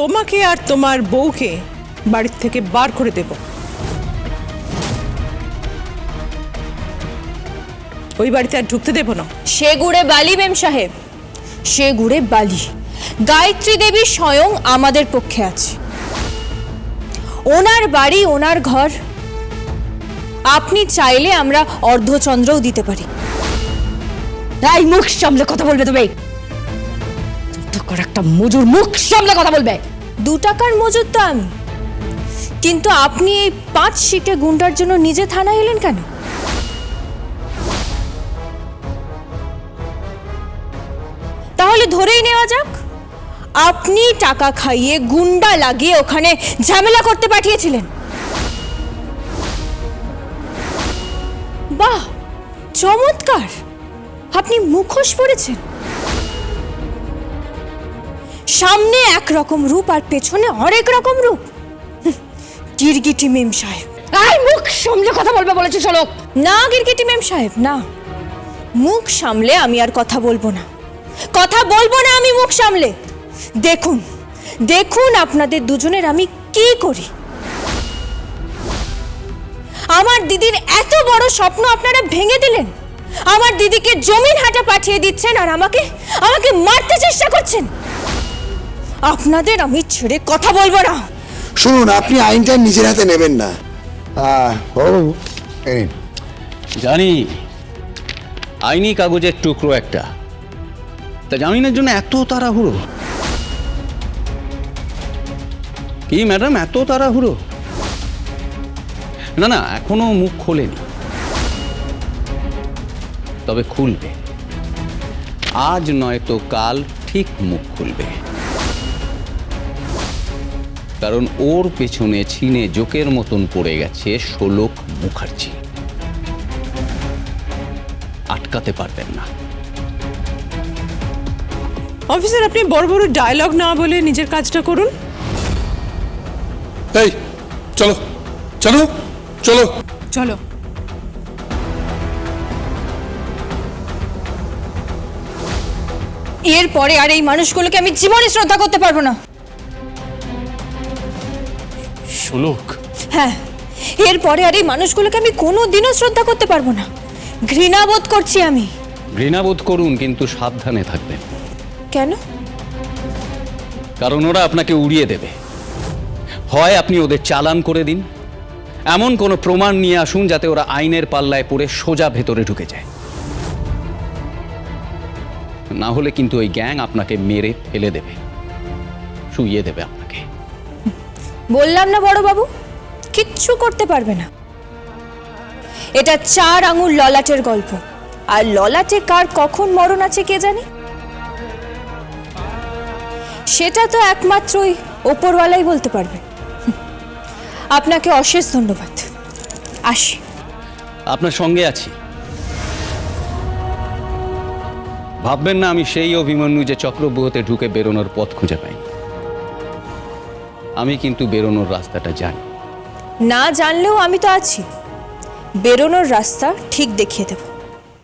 তোমাকে আর তোমার বউকে বাড়ির থেকে বার করে দেব। ওই বাড়িতে আর ঢুকতে দেব না। সে গুড়ে বালি মেম সাহেব। সে গুড়ে বালি। গায়ত্রী দেবী স্বয়ং আমাদের পক্ষে আছে। ওনার বাড়ি ওনার ঘর। আপনি চাইলে আমরা অর্ধচন্দ্রও দিতে পারি। এই মুখ সামলে কথা বলবে তুমি। তোর একটা মজুর মুখ সামলে কথা বলবে। দু টাকার মজুর তো আমি। কিন্তু আপনি এই পাঁচ সিটে গুন্ডার জন্য নিজে থানায় এলেন কেন? তাহলে ধরেই নেওয়া যাক, আপনি টাকা খাইয়ে গুন্ডা লাগিয়ে ওখানে ঝামেলা করতে পাঠিয়েছিলেন। বাহ, চমৎকার! আপনি মুখোশ পড়েছেন সামনে এক রকম রূপ আর পেছনে অনেক রকম রূপ। গিরগিটি মেম সাহেব। এই মুখ সামলে কথা বলবে বলেছে চলো। না গিরগিটি মেম সাহেব না। মুখ সামলে আমি আর কথা বলব না। কথা বলব না আমি মুখ সামলে। দেখুন দেখুন আপনাদের দুজনের আমি কি করি। আমার দিদির এত বড় স্বপ্ন আপনারা ভেঙে দিলেন। আমার দিদিকে জমিন হাটা পাঠিয়ে দিচ্ছেন আর আমাকে আমাকে মারতে চেষ্টা করছেন। আপনাদের আমি ছেড়ে কথা বলব না। শুনুন আপনি আইনটা নিজের হাতে নেবেন না। বড়বাবু জানি আইনি কাগজের টুকরো একটা। তা জামিনের জন্য এত তাড়াহুড়ো। কি ম্যাডাম এত তাড়াহুড়ো? না না এখনও মুখ খোলেনি। তবে খুলবে। আজ নয় তো কাল ঠিক মুখ খুলবে। কারণ ওর পেছনে ছিনে জোকের মতন পড়ে গেছে শোলক মুখার্জি। আটকাতে পারবেন না। অফিসার আপনি বড় বড় ডায়লগ না বলে নিজের কাজটা করুন। এই চলো চলো চলো। চলো। এরপরে আর এই মানুষগুলোকে আমি জীবনে শ্রদ্ধা করতে পারব না। শোলক হ্যাঁ এরপরে আর এই মানুষগুলোকে আমি কোনো দিনও শ্রদ্ধা করতে পারব না। ঘৃণা বোধ করছি আমি। ঘৃণাবোধ করুন কিন্তু সাবধানে থাকবেন। কেন? কারণ ওরা আপনাকে উড়িয়ে দেবে। হয় আপনি ওদের চালান করে দিন। এমন কোনো প্রমাণ নিয়ে আসুন যাতে ওরা আইনের পাল্লায় পড়ে সোজা ভেতরে ঢুকে যায়। না হলে কিন্তু ওই গ্যাং আপনাকে মেরে ফেলে দেবে। শুইয়ে দেবে আপনাকে। বললাম না বড় বাবু কিচ্ছু করতে পারবে না। এটা চার আঙুল ললাটের গল্প। আর ললাটে কার কখন মরণ আছে কে জানে? সেটা তো একমাত্রই ওপরওয়ালাই বলতে পারবে। আপনাকে অশেষ ধন্যবাদ। আসি। আপনার সঙ্গে আছি। ভাববেন না আমি সেই অভিমন্যু যে চক্রব্যূহতে ঢুকে বেরোনোর পথ খুঁজে পাইনি। আমি কিন্তু বেরোনোর রাস্তাটা জানি। না জানলেও আমি তো আছি। বেরোনোর রাস্তা ঠিক দেখিয়ে দেব।